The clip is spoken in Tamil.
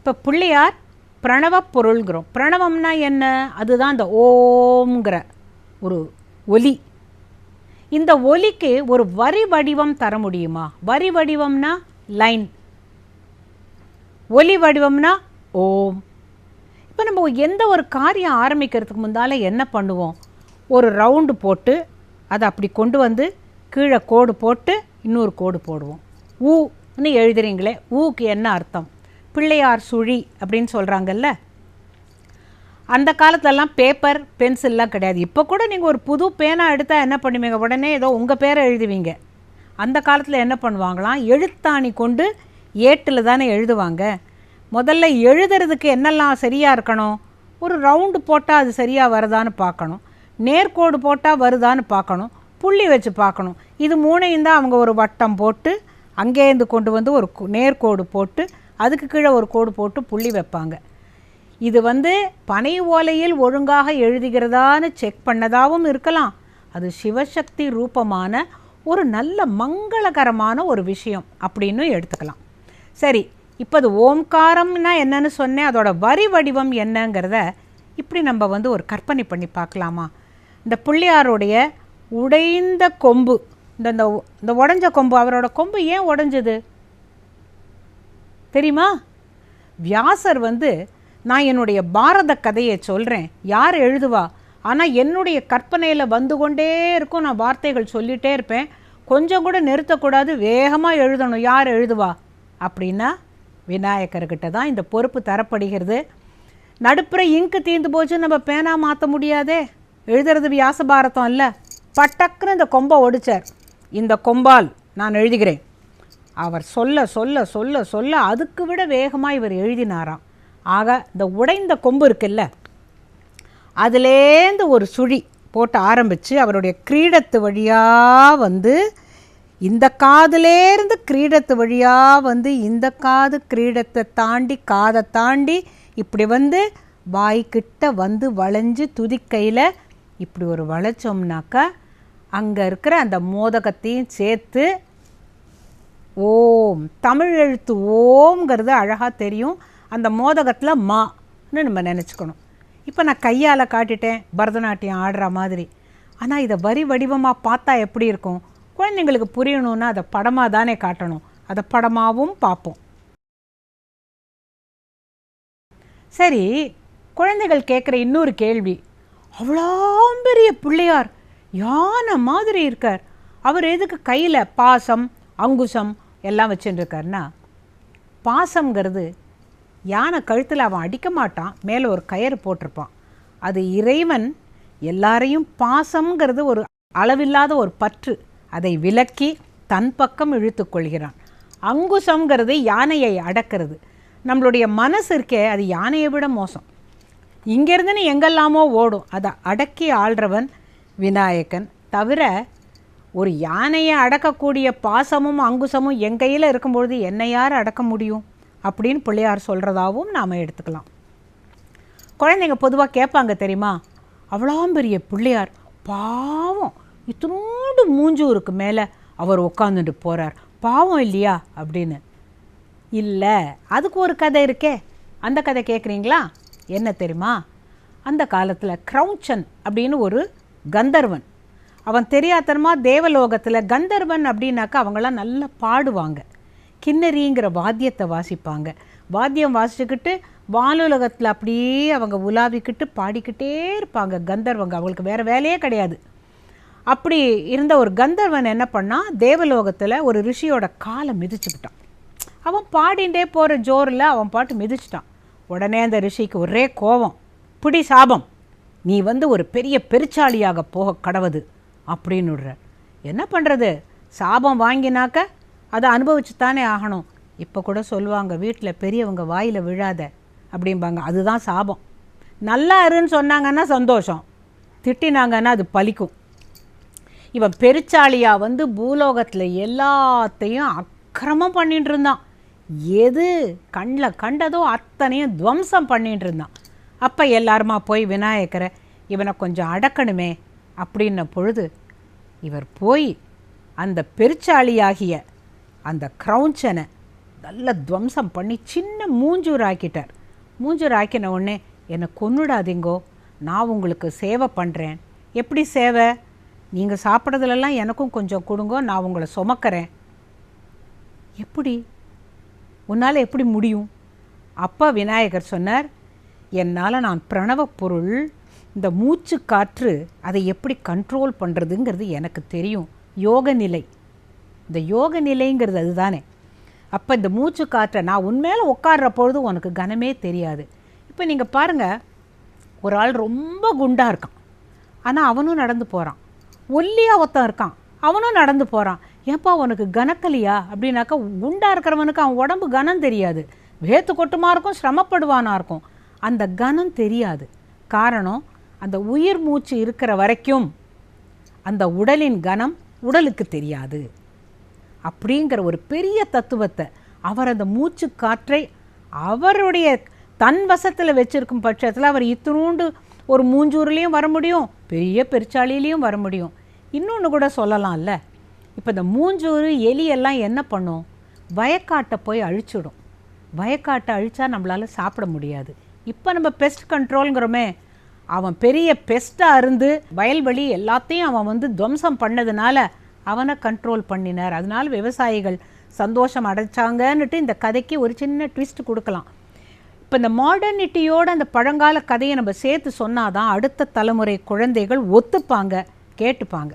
இப்போ பிள்ளையார் பிரணவ பொருள்கிறோம். பிரணவம்னா என்ன? அதுதான் இந்த ஓம்ங்கிற ஒரு ஒலி. இந்த ஒலிக்கு ஒரு வரி வடிவம் தர முடியுமா? வரி வடிவம்னா லைன். ஒலி வடிவம்னா ஓம். இப்போ நம்ம எந்த ஒரு காரியம் ஆரம்பிக்கிறதுக்கு முந்தால என்ன பண்ணுவோம்? ஒரு ரவுண்டு போட்டு அதை அப்படி கொண்டு வந்து கீழே கோடு போட்டு இன்னொரு கோடு போடுவோம். ஊன்னு எழுதுறீங்களே? ஊக்கு என்ன அர்த்தம்? பிள்ளையார் சுழி அப்படின்னு சொல்கிறாங்கல்ல அந்த காலத்துலலாம் பேப்பர் பென்சில்லாம் கிடையாது. இப்போ கூட நீங்கள் ஒரு புது பேனா எடுத்தால் என்ன பண்ணுவீங்க? உடனே ஏதோ உங்கள் பேரை எழுதுவீங்க. அந்த காலத்தில் என்ன பண்ணுவாங்களாம்? எழுத்தாணி கொண்டு ஏட்டில் தானே எழுதுவாங்க. முதல்ல எழுதுறதுக்கு என்னெல்லாம் சரியாக இருக்கணும்? ஒரு ரவுண்டு போட்டால் அது சரியாக வருதான்னு பார்க்கணும். நேர்கோடு போட்டால் வருதான்னு பார்க்கணும். புள்ளி வச்சு பார்க்கணும். இது மூணையும் தான் அவங்க ஒரு வட்டம் போட்டு அங்கேருந்து கொண்டு வந்து ஒரு நேர்கோடு போட்டு அதுக்கு கீழே ஒரு கோடு போட்டு புள்ளி வைப்பாங்க. இது வந்து பனை ஓலையில் ஒழுங்காக எழுதுகிறதான்னு செக் பண்ணதாகவும் இருக்கலாம். அது சிவசக்தி ரூபமான ஒரு நல்ல மங்களகரமான ஒரு விஷயம் அப்படின்னு எடுத்துக்கலாம். சரி இப்போ அது ஓம்காரம்னா என்னன்னு சொன்னேன். அதோட வரி வடிவம் என்னங்கிறத இப்படி நம்ம வந்து ஒரு கற்பனை பண்ணி பார்க்கலாமா? இந்த பிள்ளையாருடைய உடைந்த கொம்பு இந்த இந்த இந்த உடஞ்ச கொம்பு அவரோட கொம்பு ஏன் உடஞ்சது? தெரியுமா? வியாசர் வந்து நான் என்னுடைய பாரத கதையை சொல்கிறேன் யார் எழுதுவா? ஆனால் என்னுடைய கற்பனையில் வந்து கொண்டே இருக்கும் நான் வார்த்தைகள் சொல்லிகிட்டே இருப்பேன். கொஞ்சம் கூட நிறுத்தக்கூடாது வேகமாக எழுதணும். யார் எழுதுவா? அப்படின்னா விநாயகர்கிட்ட தான் இந்த பொறுப்பு தரப்படுகிறது. நடுப்புற இங்கு தீர்ந்து போச்சு நம்ம பேனா மாற்ற முடியாதே. எழுதுறது வியாச பாரதம் இல்லை. பட்டக்குன்னு இந்த கொம்பை ஒடிச்சார். இந்த கொம்பால் நான் எழுதுகிறேன். அவர் சொல்ல சொல்ல சொல்ல சொல்ல அதுக்கு விட வேகமாக இவர் எழுதினாராம். ஆக இந்த உடைந்த கொம்பு இருக்குல்ல அதுலேருந்து ஒரு சுழி போட்டு ஆரம்பித்து அவருடைய கிரீடத்து வழியாக வந்து இந்த காதுலேருந்து கிரீடத்து வழியாக வந்து இந்த காது கிரீடத்தை தாண்டி காதை தாண்டி இப்படி வந்து வாய்க்கிட்ட வந்து வளைஞ்சு துதிக்கையில் இப்படி ஒரு வளைச்சோம்னாக்கா அங்கே இருக்கிற அந்த மோதகத்தையும் சேர்த்து ஓம். தமிழ் எழுத்து ஓம்ங்கிறது அழகாக தெரியும். அந்த மோதகத்தில் மான்னு நம்ம நினச்சிக்கணும். இப்போ நான் கையால் காட்டிட்டேன் பரதநாட்டியம் ஆடுற மாதிரி. ஆனால் இதை வரி வடிவமாக பார்த்தா எப்படி இருக்கும்? குழந்தைங்களுக்கு புரியணும்னா அதை படமாக தானே காட்டணும். அதை படமாகவும் பார்ப்போம். சரி குழந்தைகள் கேட்குற இன்னொரு கேள்வி. அவ்வளோ பெரிய பிள்ளையார் யானை மாதிரி இருக்கார். அவர் எதுக்கு கையில் பாசம் அங்குசம் எல்லாம் வச்சுட்டு பாசங்கிறது பாசம்ங்கிறது யானை கழுத்தில் அவன் அடிக்க மாட்டான் மேலே ஒரு கயிறு போட்டிருப்பான். அது இறைவன் எல்லாரையும் பாசம்ங்கிறது ஒரு அளவில்லாத ஒரு பற்று. அதை விலக்கி தன் பக்கம் இழுத்து கொள்கிறான். அங்குசம்ங்கிறது யானையை அடக்கிறது. நம்மளுடைய மனசு இருக்கே அது யானையை விட மோசம். இங்கேருந்துன்னு எங்கெல்லாமோ ஓடும். அதை அடக்கி ஆள்றவன் விநாயகன். தவிர ஒரு யானையை அடக்கக்கூடிய பாசமும் அங்குசமும் என் கையில் இருக்கும்பொழுது என்னை யார் அடக்க முடியும்? அப்படின்னு பிள்ளையார் சொல்கிறதாவும் நாம் எடுத்துக்கலாம். குழந்தைங்க பொதுவாக கேட்பாங்க தெரியுமா? அவ்வளோ பெரிய பிள்ளையார் பாவம் இத்தனோண்டு மூஞ்சூருக்கு மேலே அவர் உட்காந்துட்டு போகிறார் பாவம் இல்லையா? அப்படின்னு. இல்லை அதுக்கு ஒரு கதை இருக்கே. அந்த கதை கேட்குறீங்களா என்ன தெரியுமா? அந்த காலத்தில் க்ரௌச்சன் அப்படின்னு ஒரு கந்தர்வன் அவன் தெரியாதனமா தேவலோகத்தில் கந்தர்வன் அப்படின்னாக்கா அவங்களாம் நல்லா பாடுவாங்க. கிண்ணறிங்கிற வாத்தியத்தை வாசிப்பாங்க. வாத்தியம் வாசிச்சுக்கிட்டு வானுலகத்தில் அப்படியே அவங்க உலாவிக்கிட்டு பாடிக்கிட்டே இருப்பாங்க. கந்தர்வங்க அவங்களுக்கு வேறு வேலையே கிடையாது. அப்படி இருந்த ஒரு கந்தர்வன் என்ன பண்ணால் தேவலோகத்தில் ஒரு ரிஷியோட காலை மிதிச்சுக்கிட்டான் அவன் பாடிண்டே போகிற ஜோரில் அவன் பாட்டு மிதிச்சிட்டான். உடனே அந்த ரிஷிக்கு ஒரே கோபம். பிடி சாபம். நீ வந்து ஒரு பெரிய பெருச்சாளியாக போக கடவுது. அப்படின்னு விடுற. என்ன பண்ணுறது சாபம் வாங்கினாக்க அதை அனுபவிச்சு தானே ஆகணும். இப்போ கூட சொல்லுவாங்க வீட்டில் பெரியவங்க வாயில் விழாத அப்படிம்பாங்க. அதுதான் சாபம். நல்லா இருன்னு சொன்னாங்கன்னா சந்தோஷம். திட்டினாங்கன்னா அது பலிக்கும் இவன் பெருச்சாளியாக வந்து பூலோகத்தில் எல்லாத்தையும் அக்கிரமம் பண்ணிட்டு இருந்தான். எது? கண்ணில் கண்டதோ அத்தனையும் துவம்சம் பண்ணிட்டு இருந்தான். அப்போ எல்லாருமா போய் விநாயகரை இவனை கொஞ்சம் அடக்கணுமே அப்படின்ன பொழுது இவர் போய் அந்த பெருச்சாளியாகிய அந்த க்ரௌஞ்சனை நல்ல துவம்சம் பண்ணி சின்ன மூஞ்சூர் ஆக்கிட்டார் மூஞ்சூர் ஆக்கின உடனே என்னை கொன்னுடாதீங்கோ நான் உங்களுக்கு சேவை பண்ணுறேன் எப்படி சேவை? நீங்கள் சாப்பிட்றதுலலாம் எனக்கும் கொஞ்சம் கொடுங்கோ நான் உங்களை சுமக்கிறேன். எப்படி? உன்னால் எப்படி முடியும்? அப்பா விநாயகர் சொன்னார் என்னால் நான் பிரணவ பொருள் இந்த மூச்சு காற்று அதை எப்படி கண்ட்ரோல் பண்ணுறதுங்கிறது எனக்கு தெரியும். யோக நிலை. இந்த யோக நிலைங்கிறது அதுதானே. அப்போ இந்த மூச்சு காற்றை நான் உண்மையில உட்கார்ற பொழுது உனக்கு கனமே தெரியாது. இப்போ நீங்கள் பாருங்கள் ஒரு ஆள் ரொம்ப குண்டாக இருக்கான். ஆனால் அவனும் நடந்து போகிறான் ஒல்லியாக ஒருத்தன் இருக்கான். அவனும் நடந்து போகிறான் ஏப்பா உனக்கு கனக்கலியா? அப்படின்னாக்கா குண்டாக இருக்கிறவனுக்கு அவன் உடம்பு கனம் தெரியாது. வேத்து கொட்டுமா இருக்கும் சிரமப்படுவானா இருக்கும். அந்த கனம் தெரியாது. காரணம் அந்த உயிர் மூச்சு இருக்கிற வரைக்கும் அந்த உடலின் கனம் உடலுக்கு தெரியாது. அப்படிங்கிற ஒரு பெரிய தத்துவத்தை அவர் அந்த மூச்சு காற்றை அவருடைய தன் வசத்தில் வச்சிருக்கும் பட்சத்தில் அவர் இத்தினூண்டு ஒரு மூஞ்சூர்லேயும் வர முடியும் பெரிய பெருச்சாளியிலையும் வர முடியும். இன்னொன்று கூட சொல்லலாம்ல. இப்போ இந்த மூஞ்சூர் எலியெல்லாம் என்ன பண்ணும்? வயக்காட்டை போய் அழிச்சிடும். வயக்காட்டை அழிச்சா நம்மளால் சாப்பிட முடியாது. இப்போ நம்ம பெஸ்ட் கண்ட்ரோலுங்கிறோமே அவன் பெரிய பெஸ்ட்டாக இருந்து வயல்வெளி எல்லாத்தையும் அவன் வந்து துவம்சம் பண்ணதுனால அவனை கண்ட்ரோல் பண்ணினார். அதனால் விவசாயிகள் சந்தோஷம் அடைச்சாங்கன்னுட்டு இந்த கதைக்கு ஒரு சின்ன ட்விஸ்ட் கொடுக்கலாம். இப்போ இந்த மாடர்னிட்டியோட அந்த பழங்கால கதையை நம்ம சேர்த்து சொன்னாதான் அடுத்த தலைமுறை குழந்தைகள் ஒத்துப்பாங்க கேட்டுப்பாங்க.